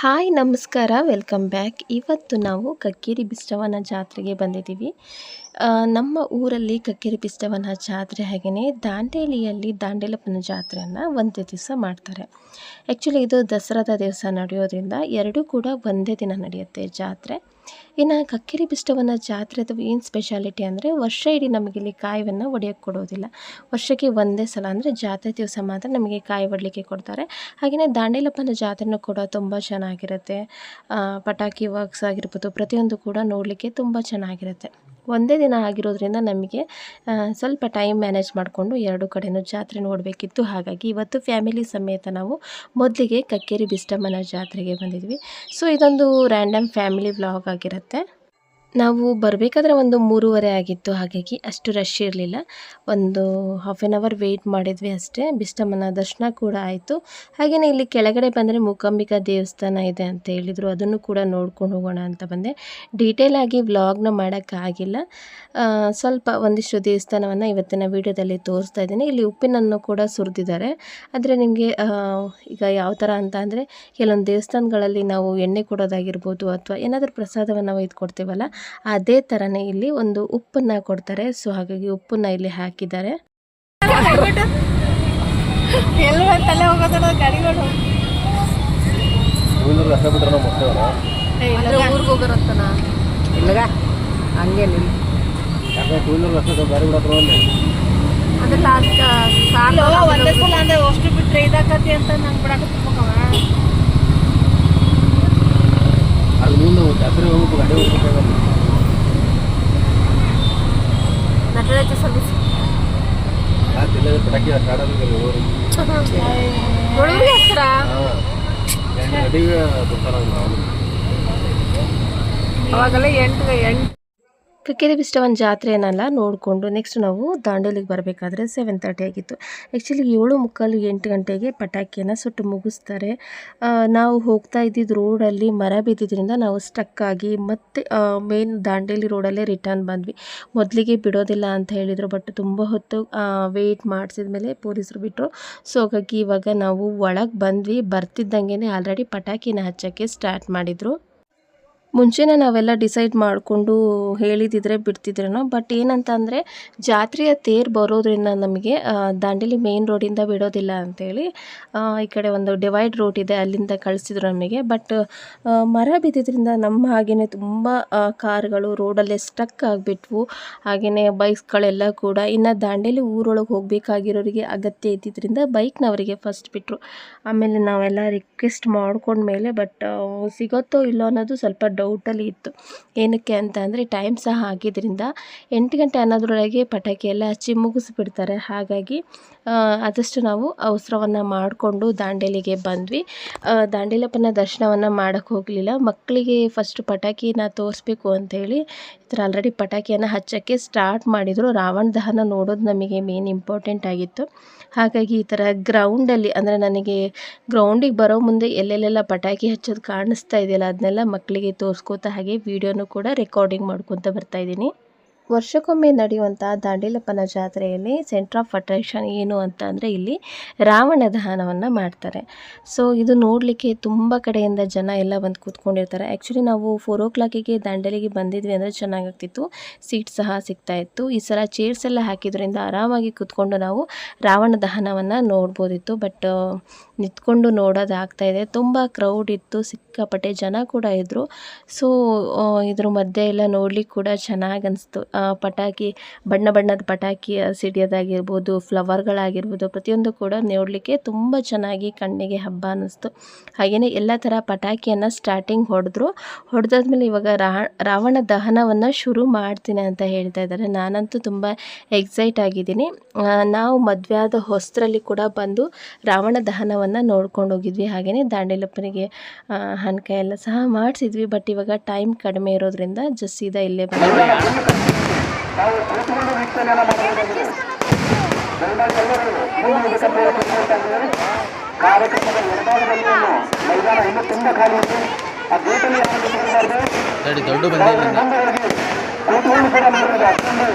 Hi, ನಮಸ್ಕಾರ. Welcome back. ಇವತ್ತು ನಾವು ಕಕ್ಕೇರಿ ಬಿಷ್ಟವನ ಜಾತ್ರೆಗೆ ಬಂದಿದ್ದೀವಿ. ನಮ್ಮ ಊರಲ್ಲಿ ಕಕ್ಕೇರಿ ಬಿಷ್ಟವನ ಜಾತ್ರೆ ಹಾಗೆಯೇ ದಾಂಡೇಲಿಯಲ್ಲಿ ದಾಂಡೇಲಪ್ಪನ ಜಾತ್ರೆಯನ್ನು ಒಂದೇ ದಿವಸ ಮಾಡ್ತಾರೆ. ಆ್ಯಕ್ಚುಲಿ ಇದು ದಸರಾದ ದಿವಸ ನಡೆಯೋದ್ರಿಂದ ಎರಡೂ ಕೂಡ ಒಂದೇ ದಿನ ನಡೆಯುತ್ತೆ ಜಾತ್ರೆ. ಇನ್ನು ಕಕ್ಕೇರಿ ಬಿಷ್ಟವನ ಅಥವಾ ಏನು ಸ್ಪೆಷಾಲಿಟಿ ಅಂದರೆ ವರ್ಷ ಇಡೀ ನಮಗೆ ಇಲ್ಲಿ ಕಾಯಿಯನ್ನು ಒಡೆಯೋಕ್ಕೆ ಕೊಡೋದಿಲ್ಲ. ವರ್ಷಕ್ಕೆ ಒಂದೇ ಸಲ ಅಂದರೆ ಜಾತ್ರೆ ದಿವಸ ಮಾತ್ರ ನಮಗೆ ಕಾಯಿ ಒಡಲಿಕ್ಕೆ ಕೊಡ್ತಾರೆ. ಹಾಗೆಯೇ ದಾಂಡೇಲಪ್ಪನ ಜಾತ್ರೆನೂ ಕೂಡ ತುಂಬ ಚೆನ್ನಾಗಿರುತ್ತೆ. ಪಟಾಕಿ ವರ್ಕ್ಸ್ ಆಗಿರ್ಬೋದು, ಪ್ರತಿಯೊಂದು ಕೂಡ ನೋಡಲಿಕ್ಕೆ ತುಂಬ ಚೆನ್ನಾಗಿರುತ್ತೆ. ಒಂದೇ ದಿನ ಆಗಿರೋದ್ರಿಂದ ನಮಗೆ ಸ್ವಲ್ಪ ಟೈಮ್ ಮ್ಯಾನೇಜ್ ಮಾಡಿಕೊಂಡು ಎರಡು ಕಡೆಯೂ ಜಾತ್ರೆ ನೋಡಬೇಕಿತ್ತು. ಹಾಗಾಗಿ ಇವತ್ತು ಫ್ಯಾಮಿಲಿ ಸಮೇತ ನಾವು ಮೊದಲಿಗೆ ಕಕ್ಕೇರಿ ಬಿಸ್ಟಮ್ಮನ ಜಾತ್ರೆಗೆ ಬಂದಿದ್ವಿ. ಸೊ ಇದೊಂದು ರ್ಯಾಂಡಮ್ ಫ್ಯಾಮಿಲಿ ವ್ಲಾಗ್ ಆಗಿರುತ್ತೆ. ನಾವು ಬರಬೇಕಾದ್ರೆ ಒಂದು ಮೂರುವರೆ ಆಗಿತ್ತು, ಹಾಗಾಗಿ ಅಷ್ಟು ರಶ್ ಇರಲಿಲ್ಲ. ಒಂದು ಹಾಫ್ ಆನ್ ಅವರ್ ವೆಯ್ಟ್ ಮಾಡಿದ್ವಿ ಅಷ್ಟೇ. ಬಿಷ್ಟಮ್ಮನ ದರ್ಶನ ಕೂಡ ಆಯಿತು. ಹಾಗೆಯೇ ಇಲ್ಲಿ ಕೆಳಗಡೆ ಬಂದರೆ ಮೂಕಾಂಬಿಕಾ ದೇವಸ್ಥಾನ ಇದೆ ಅಂತ ಹೇಳಿದರು. ಅದನ್ನು ಕೂಡ ನೋಡ್ಕೊಂಡು ಹೋಗೋಣ ಅಂತ ಬಂದೆ. ಡೀಟೇಲ್ ಆಗಿ ವ್ಲಾಗ್ನ ಮಾಡೋಕ್ಕಾಗಿಲ್ಲ ಸ್ವಲ್ಪ ಒಂದಿಷ್ಟು ದೇವಸ್ಥಾನವನ್ನು ಇವತ್ತಿನ ವಿಡಿಯೋದಲ್ಲಿ ತೋರಿಸ್ತಾ ಇದ್ದೀನಿ. ಇಲ್ಲಿ ಉಪ್ಪಿನನ್ನು ಕೂಡ ಸುರಿದಿದ್ದಾರೆ. ಆದರೆ ನಿಮಗೆ ಈಗ ಯಾವ ಥರ ಅಂತ ಅಂದರೆ, ಕೆಲವೊಂದು ದೇವಸ್ಥಾನಗಳಲ್ಲಿ ನಾವು ಎಣ್ಣೆ ಕೊಡೋದಾಗಿರ್ಬೋದು ಅಥವಾ ಏನಾದರೂ ಪ್ರಸಾದವನ್ನು ಒಯ್ದು ಕೊಡ್ತೀವಲ್ಲ ಅದೇ ತರನೇ ಇಲ್ಲಿ ಒಂದು ಉಪ್ಪನ್ನ ಕೊಡ್ತಾರೆ. ಸೊ ಹಾಗಾಗಿ ಉಪ್ಪನ್ನ ಇಲ್ಲಿ ಹಾಕಿದ್ದಾರೆ. ಅಂದ್ರೆ ಲಾಸ್ಟ್ ಸಾಲ ಒಂದೇ. ಸಲ ಅಂದ್ರೆ ಅಷ್ಟು ಬಿಟ್ರೆ ಇದಾಕತಿ ಅಂತ ನಂಗೆ ಬಿಡಕ್ಕೆ ಅಲ್ಲಿ ಬಿಡ್ತಾರ ನಾವು ಅವಾಗೆಲ್ಲ ಎಂಟು ಎಂಟು ಕಕ್ಕೇರಿ ಬಿಷ್ಟವನ್ ಜಾತ್ರೆಯನ್ನೆಲ್ಲ ನೋಡಿಕೊಂಡು ನೆಕ್ಸ್ಟ್ ನಾವು ದಾಂಡೇಲಿಗೆ ಬರಬೇಕಾದ್ರೆ ಸೆವೆನ್ ತರ್ಟಿ ಆಗಿತ್ತು. ಆ್ಯಕ್ಚುಲಿ ಏಳು ಮುಕ್ಕಾಲು ಎಂಟು ಗಂಟೆಗೆ ಪಟಾಕಿಯನ್ನು ಸುಟ್ಟು ಮುಗಿಸ್ತಾರೆ. ನಾವು ಹೋಗ್ತಾ ಇದ್ದಿದ್ದು ರೋಡಲ್ಲಿ ಮರ ಬಿದ್ದಿದ್ದರಿಂದ ನಾವು ಸ್ಟಕ್ ಆಗಿ ಮತ್ತೆ ಮೇನ್ ದಾಂಡೇಲಿ ರೋಡಲ್ಲೇ ರಿಟರ್ನ್ ಬಂದ್ವಿ. ಮೊದಲಿಗೆ ಬಿಡೋದಿಲ್ಲ ಅಂತ ಹೇಳಿದರು ಬಟ್ ತುಂಬ ಹೊತ್ತು ವೆಯ್ಟ್ ಮಾಡಿಸಿದ ಮೇಲೆ ಪೊಲೀಸರು ಬಿಟ್ಟರು ಸೊ ಹಾಗಾಗಿ ಇವಾಗ ನಾವು ಒಳಗೆ ಬಂದ್ವಿ. ಬರ್ತಿದ್ದಂಗೆ ಆಲ್ರೆಡಿ ಪಟಾಕಿನ ಹಚ್ಚೋಕ್ಕೆ ಸ್ಟಾರ್ಟ್ ಮಾಡಿದರು. ಮುಂಚೆನೇ ನಾವೆಲ್ಲ ಡಿಸೈಡ್ ಮಾಡಿಕೊಂಡು ಹೇಳಿದಿದ್ರೆ ಬಿಡ್ತಿದ್ರೇನೋ ಬಟ್ ಏನಂತ ಅಂದರೆ ಜಾತ್ರೆಯ ತೇರು ಬರೋದ್ರಿಂದ ನಮಗೆ ದಾಂಡೇಲಿ ಮೇನ್ ರೋಡಿಂದ ಬಿಡೋದಿಲ್ಲ ಅಂಥೇಳಿ ಈ ಕಡೆ ಒಂದು ಡಿವೈಡ್ ರೋಡ್ ಇದೆ, ಅಲ್ಲಿಂದ ಕಳಿಸಿದ್ರು ನಮಗೆ. ಬಟ್ ಮರ ಬಿದ್ದಿದ್ರಿಂದ ನಮ್ಮ ಹಾಗೆಯೇ ತುಂಬ ಕಾರ್ಗಳು ರೋಡಲ್ಲೇ ಸ್ಟಕ್ ಆಗಿಬಿಟ್ವು. ಹಾಗೆಯೇ ಬೈಕ್ಸ್ಗಳೆಲ್ಲ ಕೂಡ ಇನ್ನು ದಾಂಡೇಲಿ ಊರೊಳಗೆ ಹೋಗಬೇಕಾಗಿರೋರಿಗೆ ಅಗತ್ಯ ಇದ್ದಿದ್ದರಿಂದ ಬೈಕ್ನವರಿಗೆ ಫಸ್ಟ್ ಬಿಟ್ಟರು ಆಮೇಲೆ ನಾವೆಲ್ಲ ರಿಕ್ವೆಸ್ಟ್ ಮಾಡ್ಕೊಂಡ್ಮೇಲೆ ಬಟ್ ಸಿಗುತ್ತೋ ಇಲ್ಲೋ ಅನ್ನೋದು ಸ್ವಲ್ಪ ಡೌಟಲ್ಲಿ ಇತ್ತು. ಏನಕ್ಕೆ ಅಂತ ಅಂದರೆ ಟೈಮ್ ಸಹ ಆಗಿದ್ದರಿಂದ ಎಂಟು ಗಂಟೆ ಅನ್ನೋದ್ರೊಳಗೆ ಪಟಾಕಿ ಎಲ್ಲ ಹಚ್ಚಿ ಮುಗಿಸ್ಬಿಡ್ತಾರೆ. ಹಾಗಾಗಿ ಆದಷ್ಟು ನಾವು ಅವಸರವನ್ನು ಮಾಡಿಕೊಂಡು ದಾಂಡೇಲಿಗೆ ಬಂದ್ವಿ. ದಾಂಡೇಲಪ್ಪನ ದರ್ಶನವನ್ನು ಮಾಡೋಕ್ಕೆ ಹೋಗಲಿಲ್ಲ. ಮಕ್ಕಳಿಗೆ ಫಸ್ಟ್ ಪಟಾಕಿನ ತೋರಿಸ್ಬೇಕು ಅಂಥೇಳಿ ಈ ಥರ ಆಲ್ರೆಡಿ ಪಟಾಕಿಯನ್ನು ಹಚ್ಚೋಕ್ಕೆ ಸ್ಟಾರ್ಟ್ ಮಾಡಿದರು. ರಾವಣ ದಹನ ನೋಡೋದು ನಮಗೆ ಮೇನ್ ಇಂಪಾರ್ಟೆಂಟ್ ಆಗಿತ್ತು. ಹಾಗಾಗಿ ಈ ಥರ ಗ್ರೌಂಡಲ್ಲಿ ಅಂದರೆ ನನಗೆ ಗ್ರೌಂಡಿಗೆ ಬರೋ ಮುಂದೆ ಎಲ್ಲೆಲ್ಲೆಲ್ಲ ಪಟಾಕಿ ಹಚ್ಚೋದು ಕಾಣಿಸ್ತಾ ಇದೆಯಲ್ಲ, ಅದನ್ನೆಲ್ಲ ಮಕ್ಕಳಿಗೆ ತೋರಿಸ್ಕೋತಾ ಹಾಗೆ ವಿಡಿಯೋನು ಕೂಡ ರೆಕಾರ್ಡಿಂಗ್ ಮಾಡ್ಕೊತ ಬರ್ತಾ ಇದ್ದೀನಿ. ವರ್ಷಕ್ಕೊಮ್ಮೆ ನಡೆಯುವಂಥ ದಾಂಡೇಲಪ್ಪನ ಜಾತ್ರೆಯಲ್ಲಿ ಸೆಂಟರ್ ಆಫ್ ಅಟ್ರಾಕ್ಷನ್ ಏನು ಅಂತ ಅಂದರೆ ಇಲ್ಲಿ ರಾವಣ ದಹನವನ್ನು ಮಾಡ್ತಾರೆ. ಸೊ ಇದು ನೋಡಲಿಕ್ಕೆ ತುಂಬ ಕಡೆಯಿಂದ ಜನ ಎಲ್ಲ ಬಂದು ಕೂತ್ಕೊಂಡಿರ್ತಾರೆ. ಆ್ಯಕ್ಚುಲಿ ನಾವು ಫೋರ್ ಓ ಕ್ಲಾಕಿಗೆ ದಾಂಡೇಲಿಗೆ ಬಂದಿದ್ವಿ ಅಂದರೆ ಚೆನ್ನಾಗಾಗ್ತಿತ್ತು. ಸೀಟ್ ಸಹ ಸಿಗ್ತಾ ಇತ್ತು. ಈ ಸಲ ಚೇರ್ಸ್ ಎಲ್ಲ ಹಾಕಿದ್ರಿಂದ ಆರಾಮಾಗಿ ಕೂತ್ಕೊಂಡು ನಾವು ರಾವಣ ದಹನವನ್ನು ನೋಡ್ಬೋದಿತ್ತು. ಬಟ್ ನಿಂತ್ಕೊಂಡು ನೋಡೋದಾಗ್ತಾ ಇದೆ. ತುಂಬ ಕ್ರೌಡ್ ಇತ್ತು. ಸಿಕ್ಕಾಪಟ್ಟೆ ಜನ ಕೂಡ ಇದ್ದರು ಸೊ ಇದ್ರ ಮಧ್ಯೆ ಎಲ್ಲ ನೋಡ್ಲಿಕ್ಕೆ ಕೂಡ ಚೆನ್ನಾಗಿ ಅನಿಸ್ತು. ಪಟಾಕಿ, ಬಣ್ಣ ಬಣ್ಣದ ಪಟಾಕಿ ಸಿಡಿಯೋದಾಗಿರ್ಬೋದು, ಫ್ಲವರ್ಗಳಾಗಿರ್ಬೋದು, ಪ್ರತಿಯೊಂದು ಕೂಡ ನೋಡಲಿಕ್ಕೆ ತುಂಬ ಚೆನ್ನಾಗಿ ಕಣ್ಣಿಗೆ ಹಬ್ಬ ಅನ್ನಿಸ್ತು. ಹಾಗೆಯೇ ಎಲ್ಲ ಥರ ಪಟಾಕಿಯನ್ನು ಸ್ಟಾರ್ಟಿಂಗ್ ಹೊಡೆದ್ರು. ಹೊಡೆದಾದ್ಮೇಲೆ ಇವಾಗ ರಾವಣ ದಹನವನ್ನು ಶುರು ಮಾಡ್ತೀನಿ ಅಂತ ಹೇಳ್ತಾ ಇದ್ದಾರೆ. ನಾನಂತೂ ತುಂಬ ಎಕ್ಸೈಟ್ ಆಗಿದ್ದೀನಿ. ನಾವು ಮದುವೆ ಆದ ಕೂಡ ಬಂದು ರಾವಣ ದಹನವನ್ನು ನೋಡ್ಕೊಂಡು ಹೋಗಿದ್ವಿ. ಹಾಗೆಯೇ ದಾಂಡೇಲಪ್ಪನಿಗೆ ಹಣಕಾಯಿ ಎಲ್ಲ ಸಹ ಮಾಡಿಸಿದ್ವಿ. ಬಟ್ ಇವಾಗ ಟೈಮ್ ಕಡಿಮೆ ಇರೋದ್ರಿಂದ ಜಸ್ಟ್ ಇಲ್ಲೇ ಬಂದ್ವಿ ಕಾರ್ಯಕ್ರಮದ ಎಡಭಾಗದಲ್ಲಿ ಮೈದಾನ ಇನ್ನೂ ತುಂಬ ಖಾಲಿ ಇದೆ. ಆ ಗೇಟಲ್ಲಿ ಯಾರು ಕೂತ್ಕೊಂಡು ಕೂಡ ಮಾಡ್ತಾರೆ ಅಷ್ಟೊಂದು